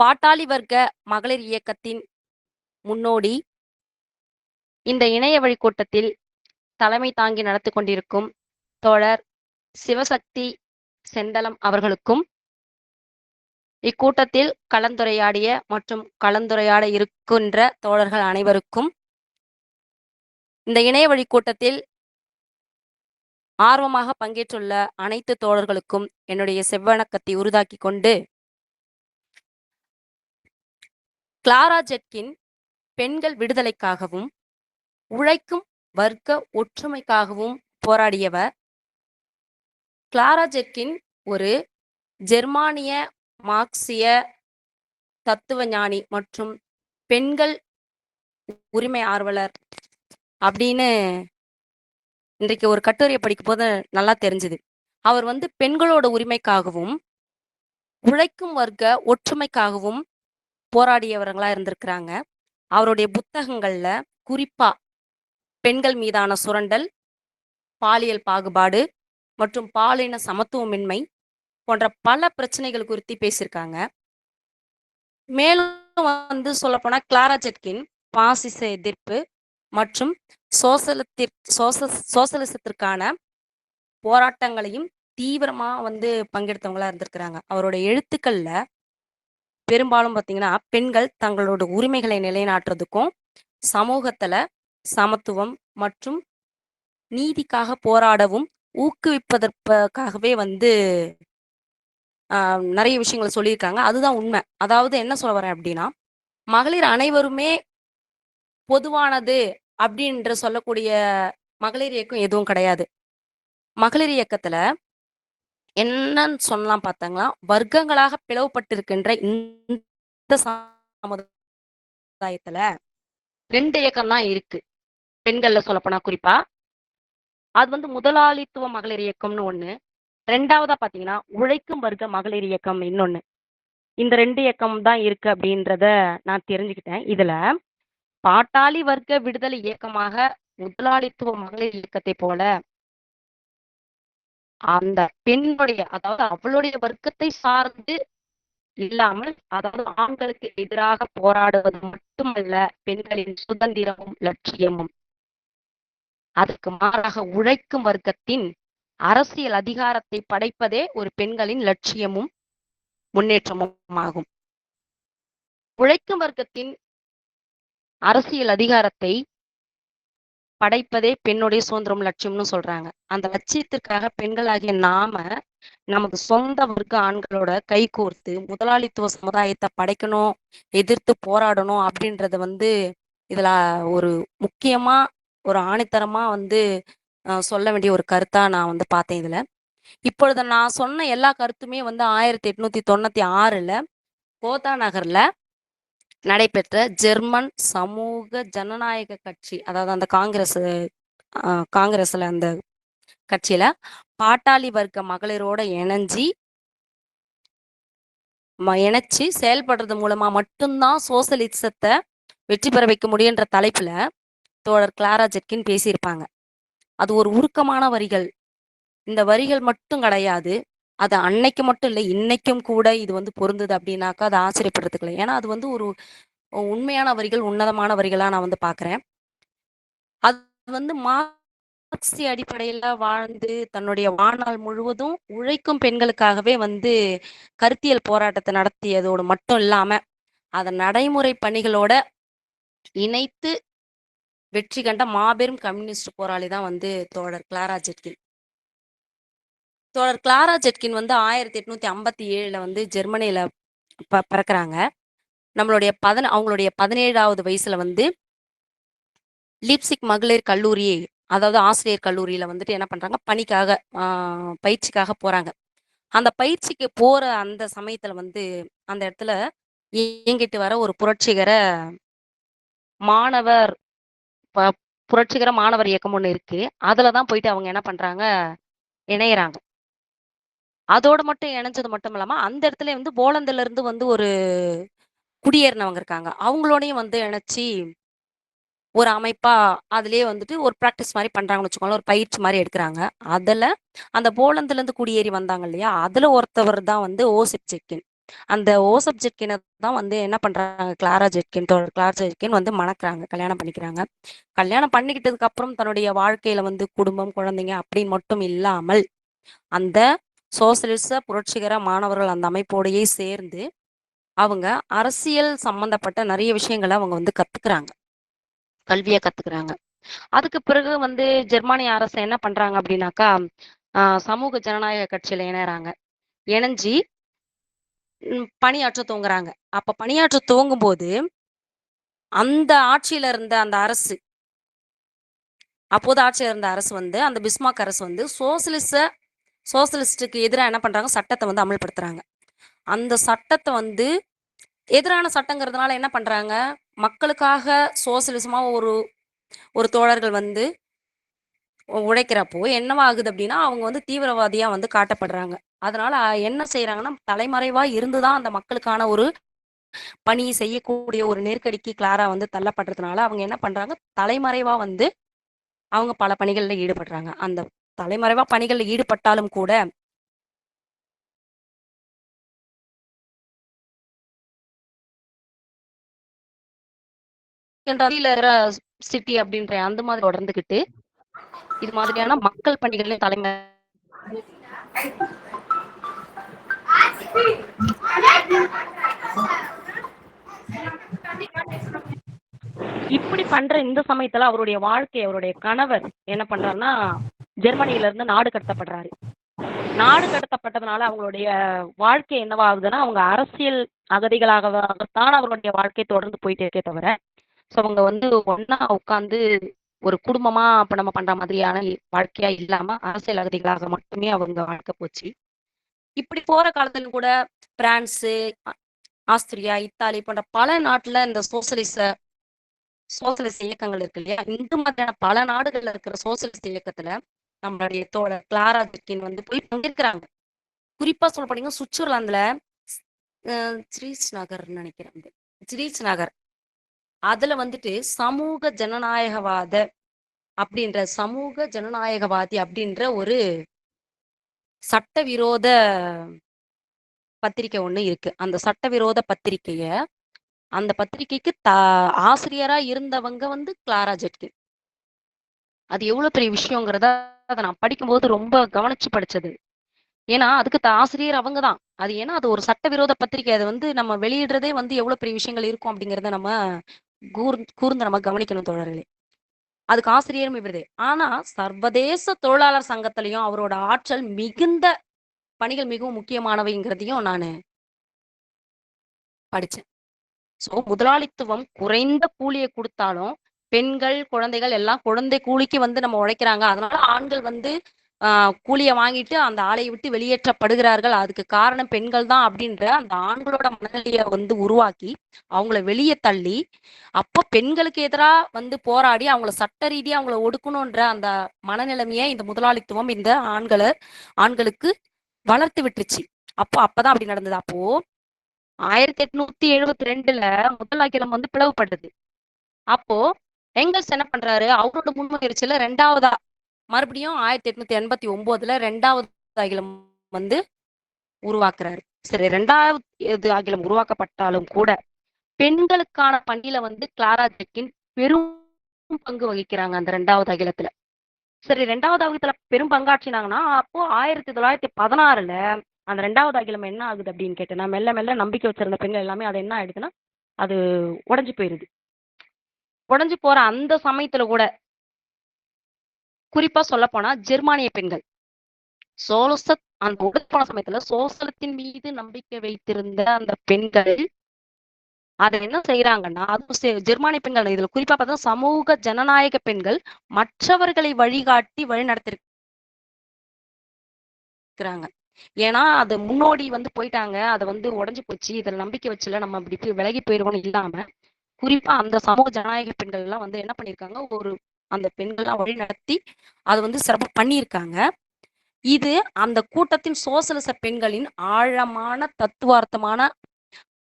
பாட்டாளி வர்க்க மகளிர் இயக்கத்தின் முன்னோடி. இந்த இணைய வழி கூட்டத்தில் தலைமை தாங்கி நடத்தி கொண்டிருக்கும் தோழர் சிவசக்தி செந்தலம் அவர்களுக்கும் இக்கூட்டத்தில் கலந்துரையாடிய மற்றும் கலந்துரையாட இருக்கின்ற தோழர்கள் அனைவருக்கும் இந்த இணைய வழி கூட்டத்தில் ஆர்வமாக பங்கேற்றுள்ள அனைத்து தோழர்களுக்கும் என்னுடைய செவ்வணக்கத்தை உருதாக்கி கொண்டு கிளாரா ஜெட்கின் பெண்கள் விடுதலைக்காகவும் உழைக்கும் வர்க்க ஒற்றுமைக்காகவும் போராடியவர். கிளாரா ஜெட்கின் ஒரு ஜெர்மானிய மார்க்சிய தத்துவ ஞானி மற்றும் பெண்கள் உரிமை ஆர்வலர் அப்படின்னு இன்றைக்கு ஒரு கட்டுரையை படிக்கும் போது நல்லா தெரிஞ்சுது. அவர் வந்து பெண்களோட உரிமைக்காகவும் உழைக்கும் வர்க்க ஒற்றுமைக்காகவும் போராடியவர்களா இருந்திருக்கிறாங்க. அவருடைய புத்தகங்கள்ல குறிப்பா பெண்கள் மீதான சுரண்டல் பாலியல் பாகுபாடு மற்றும் பாலின சமத்துவமின்மை போன்ற பல பிரச்சனைகள் குறித்து பேசியிருக்காங்க. மேலும் வந்து சொல்லப்போனா கிளாரா ஜெட்கின் பாசிச எதிர்ப்பு மற்றும் சோசலத்திற் சோச சோசலிசத்திற்கான போராட்டங்களையும் தீவிரமா வந்து பங்கெடுத்தவங்களா இருந்திருக்கிறாங்க. அவரோட எழுத்துக்கள்ல பெரும்பாலும் பார்த்தீங்கன்னா பெண்கள் தங்களோட உரிமைகளை நிலைநாட்டுறதுக்கும் சமூகத்துல சமத்துவம் மற்றும் நீதிக்காக போராடவும் ஊக்குவிப்பதற்காகவே வந்து நிறைய விஷயங்களை சொல்லியிருக்காங்க. அதுதான் உண்மை. அதாவது என்ன சொல்ல வரேன் அப்படின்னா மகளிர் அனைவருமே பொதுவானது அப்படின்ற சொல்லக்கூடிய மகளிர் இயக்கம் எதுவும் கிடையாது. மகளிர் இயக்கத்துல என்னன்னு சொல்லலாம் பார்த்தாங்களா? வர்க்கங்களாக பிளவுபட்டிருக்கின்ற இந்த சமுதாயத்துல ரெண்டு இயக்கம் தான் இருக்கு. பெண்கள்ல சொல்லப்போனா குறிப்பா. அது வந்து முதலாளித்துவ மகளிர் இயக்கம்னு ஒண்ணு. ரெண்டாவதா பாத்தீங்கன்னா உழைக்கும் வர்க்க மகளிர் இயக்கம் இன்னொன்னு. இந்த ரெண்டு இயக்கம் தான் இருக்கு அப்படின்றத நான் தெரிஞ்சுக்கிட்டேன். இதுல பாட்டாளி வர்க்க விடுதலை இயக்கமாக முதலாளித்துவ மகளிர் இயக்கத்தை போல அந்த பெண்ணுடைய அதாவது அவளுடைய வர்க்கத்தை சார்ந்து இல்லாமல் அதாவது ஆண்களுக்கு எதிராக போராடுவது மட்டுமல்ல பெண்களின் சுதந்திரமும் லட்சியமும். அதுக்கு மாறாக உழைக்கும் வர்க்கத்தின் அரசியல் அதிகாரத்தை படைப்பதே ஒரு பெண்களின் லட்சியமும் முன்னேற்றமும் ஆகும் உழைக்கும் வர்க்கத்தின் அரசியல் அதிகாரத்தை படைப்பதே பெண்ணுடைய சுதந்திரம் லட்சியம்னு சொல்றாங்க. அந்த லட்சியத்திற்காக பெண்களாகிய நாம நமது சொந்த வர்க்க ஆண்களோட கைகோர்த்து முதலாளித்துவ சமுதாயத்தை படைக்கணும் எதிர்த்து போராடணும் அப்படின்றத வந்து இதுல ஒரு முக்கியமா ஒரு ஆணித்தரமா வந்து சொல்ல வேண்டிய ஒரு கருத்தா நான் வந்து பார்த்தேன் இதுல. இப்பொழுது நான் சொன்ன எல்லா கருத்துமே வந்து ஆயிரத்தி எட்நூத்தி தொண்ணூத்தி ஆறுல கோதா நகர்ல நடைபெற்ற ஜெர்மன் சமூக ஜனநாயக கட்சி அதாவது அந்த காங்கிரஸ் காங்கிரஸ்ல அந்த கட்சியில பாட்டாளி வர்க்க மகளிரோட இணைஞ்சி ம- செயல்படுறது மூலமா மட்டும்தான் சோசலிசத்தை வெற்றி பெற வைக்க முடியுன்ற தலைப்புல தோழர் கிளாரா ஜெட்கின் பேசியிருப்பாங்க. அது ஒரு உருக்கமான வரிகள். இந்த வரிகள் மட்டும் கிடையாது. அது அன்னைக்கு மட்டும் இல்லை இன்னைக்கும் கூட இது வந்து பொருந்தது அப்படின்னாக்கா அது ஆச்சரியப்படுறதுக்கு இல்லை. ஏன்னா அது வந்து ஒரு உண்மையான வரிகள் உன்னதமான வரிகளாக நான் வந்து பார்க்குறேன். அது வந்து மார்க்சிய அடிப்படையில் வாழ்ந்து தன்னுடைய வாழ்நாள் முழுவதும் உழைக்கும் பெண்களுக்காகவே வந்து கருத்தியல் போராட்டத்தை நடத்தியதோடு மட்டும் இல்லாமல் அதை நடைமுறை பணிகளோட இணைத்து வெற்றி கண்ட மாபெரும் கம்யூனிஸ்ட் போராளி தான் வந்து தோழர் கிளாரா ஜெட்கின் தோழர் கிளாரா ஜெட்கின் வந்து ஆயிரத்தி எட்நூத்தி ஐம்பத்தி ஏழுல வந்து ஜெர்மனியில ப பறக்குறாங்க. நம்மளுடைய பதின அவங்களுடைய பதினேழாவது வயசுல வந்து லிப்சிக் மகளிர் கல்லூரி அதாவது ஆசிரியர் கல்லூரியில வந்துட்டு என்ன பண்றாங்க? பணிக்காக பயிற்சிக்காக போறாங்க. அந்த பயிற்சிக்கு போற அந்த சமயத்துல வந்து அந்த இடத்துல இயங்கிட்டு வர ஒரு புரட்சிகர மாணவர் ப- புரட்சிகர மாணவர் இயக்கம் ஒன்று இருக்கு. அதுலதான் போயிட்டு அவங்க என்ன பண்றாங்க? இணையறாங்க. அதோட மட்டும் இணைஞ்சது மட்டும் இல்லாம அந்த இடத்துல வந்து போலந்துல இருந்து வந்து ஒரு குடியேறினவங்க இருக்காங்க. அவங்களோடையும் வந்து இணைச்சி ஒரு அமைப்பா அதுலயே வந்துட்டு ஒரு ப்ராக்டிஸ் மாதிரி பண்றாங்கன்னு வச்சுக்கோங்களேன். ஒரு பயிற்சி மாதிரி எடுக்கிறாங்க. அதுல அந்த போலந்துல இருந்து குடியேறி வந்தாங்க இல்லையா? அதுல ஒருத்தவர் தான் வந்து ஓசிப் ஜெட்கின். அந்த ஓசப் ஜெட்கினை தான் வந்து என்ன பண்றாங்க? கிளாரா ஜெட்கின் தோழர் கிளாரா ஜெட்கின் வந்து மணக்கிறாங்க. கல்யாணம் பண்ணிக்கிறாங்க. கல்யாணம் பண்ணிக்கிட்டதுக்கு அப்புறம் தன்னுடைய வாழ்க்கையில வந்து குடும்பம் குழந்தைங்க அப்படின்னு மட்டும் இல்லாமல் அந்த சோசலிச புரட்சிகர மாணவர்கள் அந்த அமைப்போடையே சேர்ந்து அவங்க அரசியல் சம்பந்தப்பட்ட நிறைய விஷயங்களை அவங்க வந்து கத்துக்கிறாங்க. கல்வியை கத்துக்கிறாங்க. அதுக்கு பிறகு வந்து ஜெர்மானிய அரசு என்ன பண்றாங்க அப்படின்னாக்கா ஆஹ் சமூக ஜனநாயக கட்சியில இணையறாங்க. இணைஞ்சி பணியாற்ற துவங்குறாங்க. அப்ப பணியாற்ற துவங்கும் போது அந்த ஆட்சியில இருந்த அந்த அரசு அப்போது ஆட்சியில் இருந்த அரசு வந்து அந்த பிஸ்மாக் அரசு வந்து சோசியலிச சோசலிஸ்ட்டுக்கு எதிராக என்ன பண்ணுறாங்க சட்டத்தை வந்து அமல்படுத்துகிறாங்க அந்த சட்டத்தை வந்து எதிரான சட்டங்கிறதுனால என்ன பண்ணுறாங்க மக்களுக்காக சோசலிசமாக ஒரு ஒரு தோழர்கள் வந்து உழைக்கிறப்போ என்னவாகுது அப்படின்னா அவங்க வந்து தீவிரவாதியாக வந்து காட்டப்படுறாங்க. அதனால என்ன என்ன செய்யறாங்கன்னா இருந்து தான் அந்த மக்களுக்கான ஒரு பணி செய்யக்கூடிய ஒரு நெருக்கடிக்கு கிளாரா வந்து தள்ளப்படுறதுனால அவங்க என்ன பண்றாங்க? தலைமறைவா வந்து அவங்க பல பணிகளில் ஈடுபடுறாங்க. அந்த தலைமறைவா பணிகளில் ஈடுபட்டாலும் கூட சிட்டி அப்படின்ற அந்த மாதிரி தொடர்ந்துகிட்டு இது மாதிரியான மக்கள் பணிகளின் தலைமை இப்படி பண்ற இந்த சமயத்துல அவருடைய வாழ்க்கை அவருடைய கணவர் என்ன பண்றாருன்னா ஜெர்மனியில இருந்து நாடு கடத்தப்படுறாரு. நாடு கடத்தப்பட்டதுனால அவங்களுடைய வாழ்க்கை என்னவாகுதுன்னா அவங்க அரசியல் அகதிகளாகத்தான் அவர்களுடைய வாழ்க்கை தொடர்ந்து போயிட்டே இருக்கே தவிர ஸோ அவங்க வந்து ஒன்னா உட்காந்து ஒரு குடும்பமா அப்ப நம்ம பண்ற மாதிரியான இ- வாழ்க்கையா இல்லாம அரசியல் அகதிகளாக மட்டுமே அவங்க வாழ்க்கை போச்சு. இப்படி போற காலத்துல கூட பிரான்ஸு ஆஸ்திரியா இத்தாலி போன்ற பல நாட்டுல இந்த சோசலிச சோசலிச இயக்கங்கள் இருக்கு இல்லையா? இந்த மாதிரியான பல நாடுகள்ல இருக்கிற சோசலிச இயக்கத்துல நம்மளுடைய தோழர் கிளாரா ஜெர்கின் வந்து போய் பங்கேற்கிறாங்க. குறிப்பா சொல்ல போனீங்கன்னா சுவிட்சர்லாந்துல ஸ்ரீஸ் நகர்னு நினைக்கிறேன் ஸ்ரீஸ் நகர் அதுல வந்துட்டு சமூக ஜனநாயகவாத அப்படின்ற சமூக ஜனநாயகவாதி அப்படின்ற ஒரு சட்டவிரோத பத்திரிக்கை ஒண்ணு இருக்கு. அந்த சட்டவிரோத பத்திரிக்கைய அந்த பத்திரிக்கைக்கு த ஆசிரியரா இருந்தவங்க வந்து கிளாரா ஜெட்கின் அது எவ்வளவு பெரிய விஷயங்கிறத அதை நான் படிக்கும்போது ரொம்ப கவனிச்சு படிச்சது. ஏன்னா அதுக்கு த- ஆசிரியர் அவங்க தான் அது ஏன்னா அது ஒரு சட்டவிரோத பத்திரிக்கை. அது வந்து நம்ம வெளியிடுறதே வந்து எவ்வளவு பெரிய விஷயங்கள் இருக்கும் அப்படிங்கறத நம்ம கூர் கூர்ந்து நம்ம கவனிக்கணும் தோழர்களே. அதுக்கு ஆசிரியரும் இவரதே. ஆனா சர்வதேச தொழிலாளர் சங்கத்திலையும் அவரோட ஆற்றல் மிகுந்த பணிகள் மிகவும் முக்கியமானவைங்கிறதையும் நான் படிச்சேன். சோ முதலாளித்துவம் குறைந்த கூலியை கொடுத்தாலும் பெண்கள் குழந்தைகள் எல்லாம் குழந்தை கூலிக்கு வந்து நம்ம உழைக்கிறாங்க. அதனால ஆண்கள் வந்து ஆஹ் கூலியை வாங்கிட்டு அந்த ஆலையை விட்டு வெளியேற்றப்படுகிறார்கள். அதுக்கு காரணம் பெண்கள் தான் அப்படின்ற அந்த ஆண்களோட மனநிலையை வந்து உருவாக்கி அவங்கள வெளியே தள்ளி அப்போ பெண்களுக்கு எதிரா வந்து போராடி அவங்கள சட்ட ரீதியாக அவங்கள ஒடுக்கணுன்ற அந்த மனநிலைமையை இந்த முதலாளித்துவம் இந்த ஆண்களை ஆண்களுக்கு வளர்த்து விட்டுருச்சு. அப்போ அப்பதான் அப்படி நடந்தது. அப்போ ஆயிரத்தி எட்நூத்தி எழுபத்தி ரெண்டுல முதல் வந்து பிளவுபட்டது. அப்போ எங்கல்ஸ் என்ன பண்றாரு? அவரோட முன்முயற்சியில ரெண்டாவதா மறுபடியும் ஆயிரத்தி எட்நூத்தி எண்பத்தி ஒன்பதுல ரெண்டாவது அகிலம் வந்து உருவாக்குறாரு. சரி ரெண்டாவது அகிலம் உருவாக்கப்பட்டாலும் கூட பெண்களுக்கான பணியில வந்து கிளாரா ஜெக்கின் பெரும் பங்கு வகிக்கிறாங்க அந்த ரெண்டாவது அகிலத்துல. சரி ரெண்டாவது அகிலத்துல பெரும் பங்காற்றினாங்கன்னா அப்போ ஆயிரத்தி தொள்ளாயிரத்தி பதினாறுல அந்த ரெண்டாவது அகிலம் என்ன ஆகுது அப்படின்னு கேட்டேன்னா மெல்ல மெல்ல நம்பிக்கை வச்சிருந்த பெண்கள் எல்லாமே அது என்ன ஆயிடுதுன்னா அது உடஞ்சு போயிருது. உடைஞ்சு போற அந்த சமயத்துல கூட குறிப்பா சொல்ல போனா ஜெர்மானிய பெண்கள். சோலச அந்த உடல் போன சமயத்துல சோசலத்தின் மீது நம்பிக்கை வைத்திருந்த அந்த பெண்கள் அதை என்ன செய்யறாங்கன்னா அதுவும் ஜெர்மானிய பெண்கள் இதுல குறிப்பா பார்த்தா சமூக ஜனநாயக பெண்கள் மற்றவர்களை வழிகாட்டி வழி நடத்திருக்கிறாங்க. ஏன்னா அது முன்னோடி வந்து போயிட்டாங்க. அதை வந்து உடைஞ்சு போச்சு. இதுல நம்பிக்கை வச்சுல நம்ம இப்படி விலகி போயிடுவோம்னு இல்லாம குறிப்பா அந்த சமூக ஜனநாயக பெண்கள் எல்லாம் வந்து என்ன பண்ணிருக்காங்க? ஒரு அந்த பெண்கள்லாம் வழி நடத்தி அதை வந்து சிறப்பு பண்ணியிருக்காங்க இது அந்த கூட்டத்தின் சோசலிச பெண்களின் ஆழமான தத்துவார்த்தமான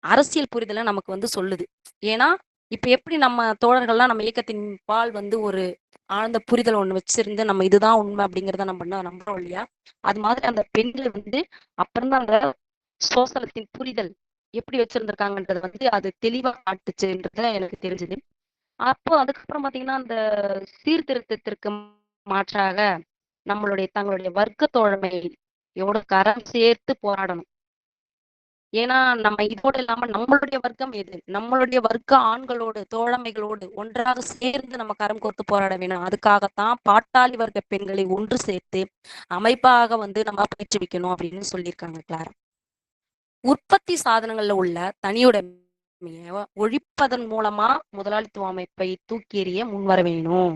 அரசியல் புரிதலை நமக்கு வந்து சொல்லுது. ஏன்னா இப்ப எப்படி நம்ம தோழர்கள்லாம் நம்ம இயக்கத்தின் பால் வந்து ஒரு ஆழ்ந்த புரிதல் ஒண்ணு வச்சிருந்து நம்ம இதுதான் உண்மை அப்படிங்கறத நம்ம நம்புறோம் இல்லையா? அது மாதிரி அந்த பெண்கள் வந்து அப்புறம்தான் அந்த சோசலத்தின் புரிதல் எப்படி வச்சிருந்திருக்காங்கன்றது வந்து அது தெளிவா காட்டுச்சுன்றத எனக்கு தெரிஞ்சது. அப்போ அதுக்கப்புறம் பாத்தீங்கன்னா அந்த சீர்திருத்தத்திற்கு மாற்றாக நம்மளுடைய தங்களுடைய வர்க்க தோழமையோட கரம் சேர்த்து போராடணும். ஏன்னா நம்ம இதோட இல்லாம நம்மளுடைய வர்க்கம் எது? நம்மளுடைய வர்க்க ஆண்களோடு தோழமைகளோடு ஒன்றாக சேர்ந்து நம்ம கரம் கோர்த்து போராட வேணும். அதுக்காகத்தான் பாட்டாளி வர்க்க பெண்களை ஒன்று சேர்த்து அமைப்பாக வந்து நம்ம பயிற்றுவிக்கணும் அப்படின்னு சொல்லியிருக்காங்க கிளாரா. உற்பத்தி சாதனங்கள்ல உள்ள தனியுடைமையை ஒழிப்பதன் மூலமா முதலாளித்துவ அமைப்பை தூக்கி எறிய முன்வர வேணும்.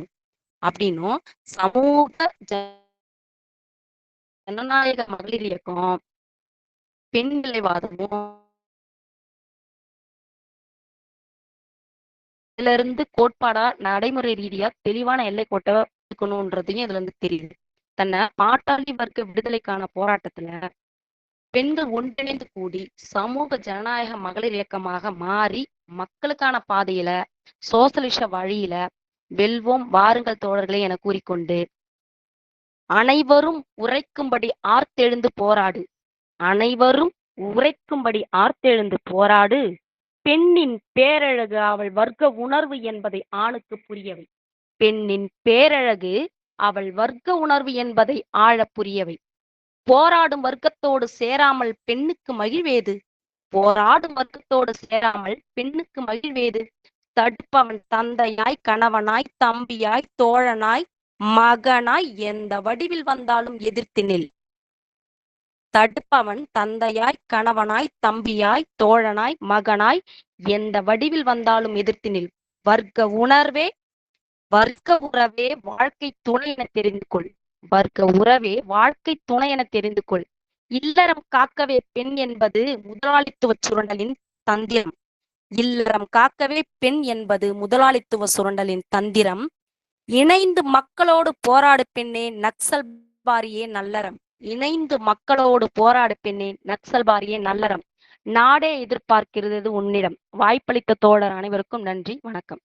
அப்படின்னும் சமூக ஜனநாயக மகளிர் இயக்கம் பெண் இதுல இருந்து கோட்பாடா நடைமுறை ரீதியா தெளிவான எல்லை கோட்டை இருக்கணும்ன்றதையும் இதுல இருந்து தெரியுது. தன்னை பாட்டாளி வர்க்க விடுதலைக்கான போராட்டத்துல பெண்கள் ஒன்றிணைந்து கூடி சமூக ஜனநாயக மகளிர் இயக்கமாக மாறி மக்களுக்கான பாதையில சோசலிச வழியில வெல்வோம் வாருங்கள் தோழர்களே என கூறிக்கொண்டு அனைவரும் உரைக்கும்படி ஆர்த்தெழுந்து போராடு. அனைவரும் உரைக்கும்படி ஆர்த்தெழுந்து போராடு. பெண்ணின் பேரழகு அவள் வர்க்க உணர்வு என்பதை ஆணுக்கு புரியவை. பெண்ணின் பேரழகு அவள் வர்க்க உணர்வு என்பதை ஆழ புரியவை. போராடும் வர்க்கத்தோடு சேராமல் பெண்ணுக்கு மகிழ்வேது? போராடும் வர்க்கத்தோடு சேராமல் பெண்ணுக்கு மகிழ்வேது? தடுப்பவன் தந்தையாய் கணவனாய் தம்பியாய் தோழனாய் மகனாய் எந்த வடிவில் வந்தாலும் எதிர்த்து நில். தடுப்பவன் தந்தையாய் கணவனாய் தம்பியாய் தோழனாய் மகனாய் எந்த வடிவில் வந்தாலும் எதிர்த்து நில். வர்க்க உணர்வே வர்க்க உறவே வாழ்க்கை துணை என தெரிந்து கொள். வர்க்க உறவே வாழ்க்கை துணை என தெரிந்து கொள் இல்லறம் காக்கவே பெண் என்பது முதலாளித்துவ சுரண்டலின் தந்திரம். இல்லறம் காக்கவே பெண் என்பது முதலாளித்துவ சுரண்டலின் தந்திரம். இணைந்து மக்களோடு போராடு பெண்ணே நக்சல் பாரியே நல்லறம். இணைந்து மக்களோடு போராடு பெண்ணே நக்சல் பாரியே நல்லறம். நாடே எதிர்பார்க்கிறது உன்னிடம். வாய்ப்பளித்த தோழர் அனைவருக்கும் நன்றி. வணக்கம்.